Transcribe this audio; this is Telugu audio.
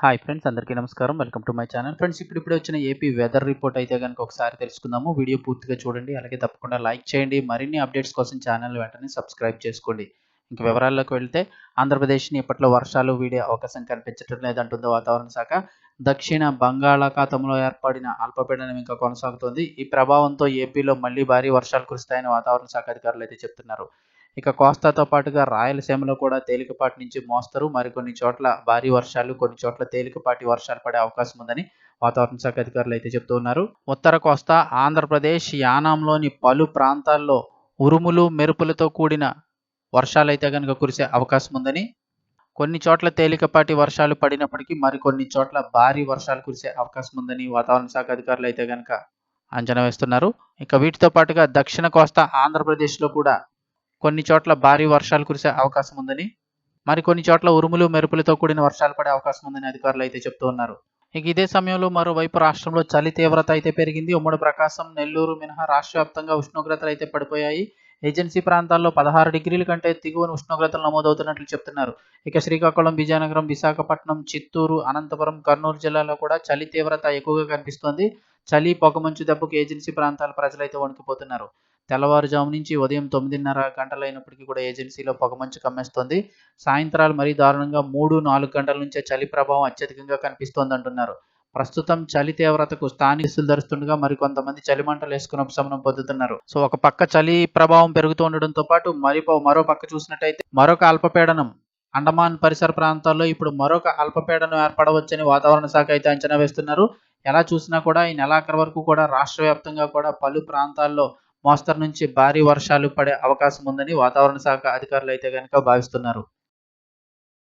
హాయ్ ఫ్రెండ్స్ అందరికీ నమస్కారం. Welcome to my channel friends ఇప్పుడు ఇప్పుడు వచ్చిన ఏపీ వెదర్ రిపోర్ట్ అయితే కనుక ఒకసారి తెలుసుకుందాము. వీడియో పూర్తిగా చూడండి. అలాగే తప్పకుండా లైక్ చేయండి. మరిన్ని అప్డేట్స్ కోసం ఛానల్ వెంటనే సబ్స్క్రైబ్ చేసుకోండి. ఇంక వివరాల్లోకి వెళ్తే ఆంధ్రప్రదేశ్ని ఇప్పట్లో వర్షాలు వీడే అవకాశం కనిపించడం లేదంటుంది వాతావరణ శాఖ. దక్షిణ బంగాళాఖాతంలో ఏర్పడిన అల్పపీడనం ఇంకా కొనసాగుతుంది. ఈ ప్రభావంతో ఏపీలో మళ్ళీ భారీ వర్షాలు కురుస్తాయని వాతావరణ శాఖ అధికారులు అయితే చెప్తున్నారు. ఇక కోస్తాతో పాటుగా రాయలసీమలో కూడా తేలికపాటి నుంచి మోస్తరు. మరికొన్ని చోట్ల భారీ వర్షాలు కొన్ని చోట్ల తేలికపాటి వర్షాలు పడే అవకాశం ఉందని వాతావరణ శాఖ అధికారులు అయితే చెప్తూ ఉన్నారు. ఉత్తర కోస్తా ఆంధ్రప్రదేశ్ యానాంలోని పలు ప్రాంతాల్లో ఉరుములు మెరుపులతో కూడిన వర్షాలు అయితే కనుక కురిసే అవకాశం ఉందని కొన్ని చోట్ల తేలికపాటి వర్షాలు పడినప్పటికీ మరికొన్ని చోట్ల భారీ వర్షాలు కురిసే అవకాశం ఉందని వాతావరణ శాఖ అధికారులు అయితే కనుక అంచనా వేస్తున్నారు. ఇక వీటితో పాటుగా దక్షిణ కోస్తా ఆంధ్రప్రదేశ్లో కూడా కొన్ని చోట్ల భారీ వర్షాలు కురిసే అవకాశం ఉందని మరికొన్ని చోట్ల ఉరుములు మెరుపులతో కూడిన వర్షాలు పడే అవకాశం ఉందని అధికారులు అయితే చెప్తూ ఉన్నారు. ఇక ఇదే సమయంలో మరోవైపు రాష్ట్రంలో చలి తీవ్రత అయితే పెరిగింది. ఉమ్మడి ప్రకాశం నెల్లూరు మినహా రాష్ట్ర వ్యాప్తంగా ఉష్ణోగ్రతలు అయితే పడిపోయాయి. ఏజెన్సీ ప్రాంతాల్లో పదహారు డిగ్రీల కంటే దిగువన ఉష్ణోగ్రతలు నమోదవుతున్నట్లు చెప్తున్నారు. ఇక శ్రీకాకుళం విజయనగరం విశాఖపట్నం చిత్తూరు అనంతపురం కర్నూలు జిల్లాలో కూడా చలి తీవ్రత ఎక్కువగా కనిపిస్తోంది. చలి పొగమంచు దెబ్బకు ఏజెన్సీ ప్రాంతాల ప్రజలైతే వణికిపోతున్నారు. తెల్లవారుజాము నుంచి ఉదయం తొమ్మిదిన్నర గంటలైనప్పటికీ కూడా ఏజెన్సీలో పొగమంచు కమ్మేస్తోంది. సాయంత్రాలు మరీ దారుణంగా మూడు నాలుగు గంటల నుంచే చలి ప్రభావం అత్యధికంగా కనిపిస్తోంది అంటున్నారు ప్రస్తుతం చలి తీవ్రతకు స్థానికులు ధరిస్తుండగా మరికొంతమంది చలి మంటలు వేసుకుని ఉపశమనం పొందుతున్నారు. సో ఒక పక్క చలి ప్రభావం పెరుగుతూ ఉండడంతో పాటు మరి మరో పక్క చూసినట్టయితే మరొక అల్పపీడనం అండమాన్ పరిసర ప్రాంతాల్లో ఇప్పుడు మరొక అల్పపీడనం ఏర్పడవచ్చని వాతావరణ శాఖ అయితే అంచనా వేస్తున్నారు. ఎలా చూసినా కూడా ఈ నెలాఖరు వరకు కూడా రాష్ట్ర వ్యాప్తంగా కూడా పలు ప్రాంతాల్లో మోస్తరు నుంచి భారీ వర్షాలు పడే అవకాశం ఉందని వాతావరణ శాఖ అధికారులు అయితే కనుక భావిస్తున్నారు.